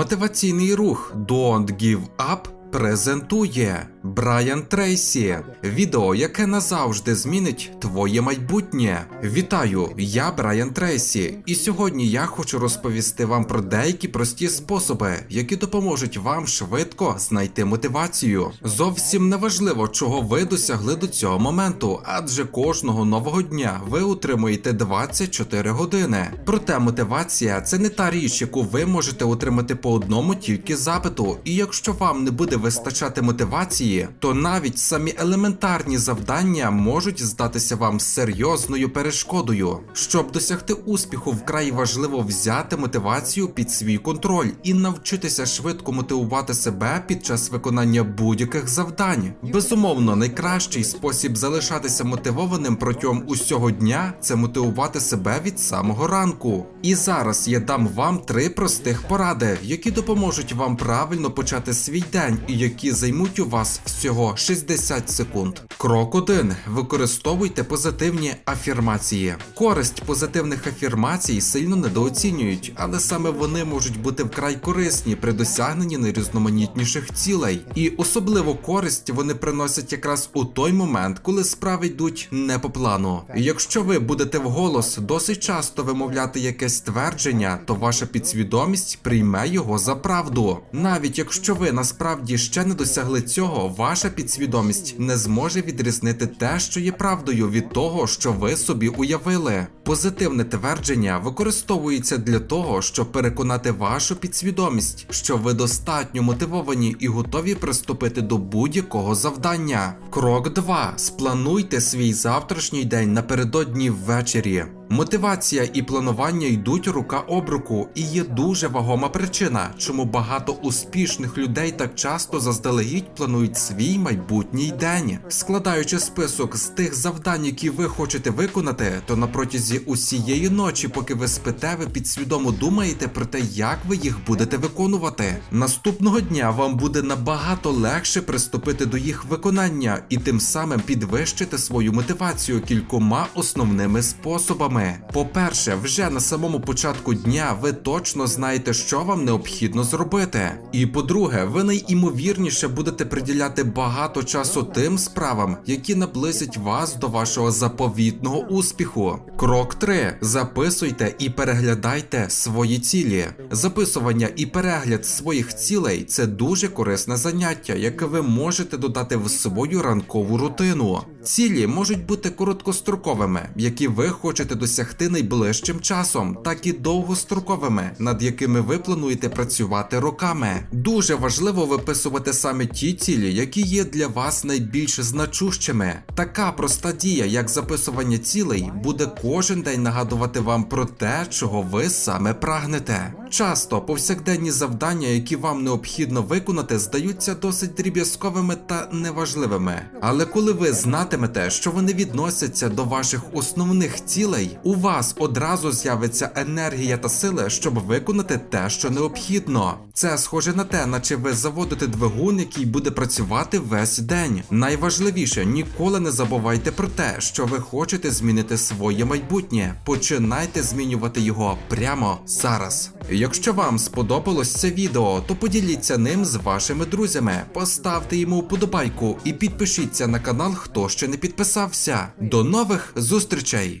Мотиваційний рух Don't Give Up презентує Брайан Трейсі. Відео, яке назавжди змінить твоє майбутнє. Вітаю, я Брайан Трейсі, і сьогодні я хочу розповісти вам про деякі прості способи, які допоможуть вам швидко знайти мотивацію. Зовсім не важливо, чого ви досягли до цього моменту, адже кожного нового дня ви утримуєте 24 години. Проте мотивація це не та річ, яку ви можете отримати по одному тільки запиту. І якщо вам не буде вистачати мотивації, то навіть самі елементарні завдання можуть здатися вам серйозною перешкодою. Щоб досягти успіху, вкрай важливо взяти мотивацію під свій контроль і навчитися швидко мотивувати себе під час виконання будь-яких завдань. Безумовно, найкращий спосіб залишатися мотивованим протягом усього дня це мотивувати себе від самого ранку. І зараз я дам вам три простих поради, які допоможуть вам правильно почати свій день і які займуть у вас всього 60 секунд. Крок 1. Використовуйте позитивні афірмації. Користь позитивних афірмацій сильно недооцінюють, але саме вони можуть бути вкрай корисні при досягненні найрізноманітніших цілей. І особливо користь вони приносять якраз у той момент, коли справи йдуть не по плану. І якщо ви будете вголос досить часто вимовляти якесь твердження, то ваша підсвідомість прийме його за правду. Навіть якщо ви насправді ще не досягли цього, ваша підсвідомість не зможе відрізнити те, що є правдою, від того, що ви собі уявили. Позитивне твердження використовується для того, щоб переконати вашу підсвідомість, що ви достатньо мотивовані і готові приступити до будь-якого завдання. Крок 2. Сплануйте свій завтрашній день напередодні ввечері. Мотивація і планування йдуть рука об руку, і є дуже вагома причина, чому багато успішних людей так часто заздалегідь планують свій майбутній день. Складаючи список з тих завдань, які ви хочете виконати, то на протязі усієї ночі, поки ви спите, ви підсвідомо думаєте про те, як ви їх будете виконувати. Наступного дня вам буде набагато легше приступити до їх виконання і тим самим підвищити свою мотивацію кількома основними способами. По-перше, вже на самому початку дня ви точно знаєте, що вам необхідно зробити. І по-друге, ви найімовірніше будете приділяти багато часу тим справам, які наблизять вас до вашого заповітного успіху. Крок 3. Записуйте і переглядайте свої цілі. Записування і перегляд своїх цілей це дуже корисне заняття, яке ви можете додати в свою ранкову рутину. Цілі можуть бути короткостроковими, які ви хочете досягти найближчим часом, так і довгостроковими, над якими ви плануєте працювати роками. Дуже важливо виписувати саме ті цілі, які є для вас найбільш значущими. Така проста дія, як записування цілей, буде кожен день нагадувати вам про те, чого ви саме прагнете. Часто повсякденні завдання, які вам необхідно виконати, здаються досить дріб'язковими та неважливими. Але коли ви знатимете, що вони відносяться до ваших основних цілей, у вас одразу з'явиться енергія та сили, щоб виконати те, що необхідно. Це схоже на те, наче ви заводите двигун, який буде працювати весь день. Найважливіше ніколи не забувайте про те, що ви хочете змінити своє майбутнє. Починайте змінювати його прямо зараз. Якщо вам сподобалось це відео, то поділіться ним з вашими друзями, поставте йому вподобайку і підпишіться на канал, хто ще не підписався. До нових зустрічей!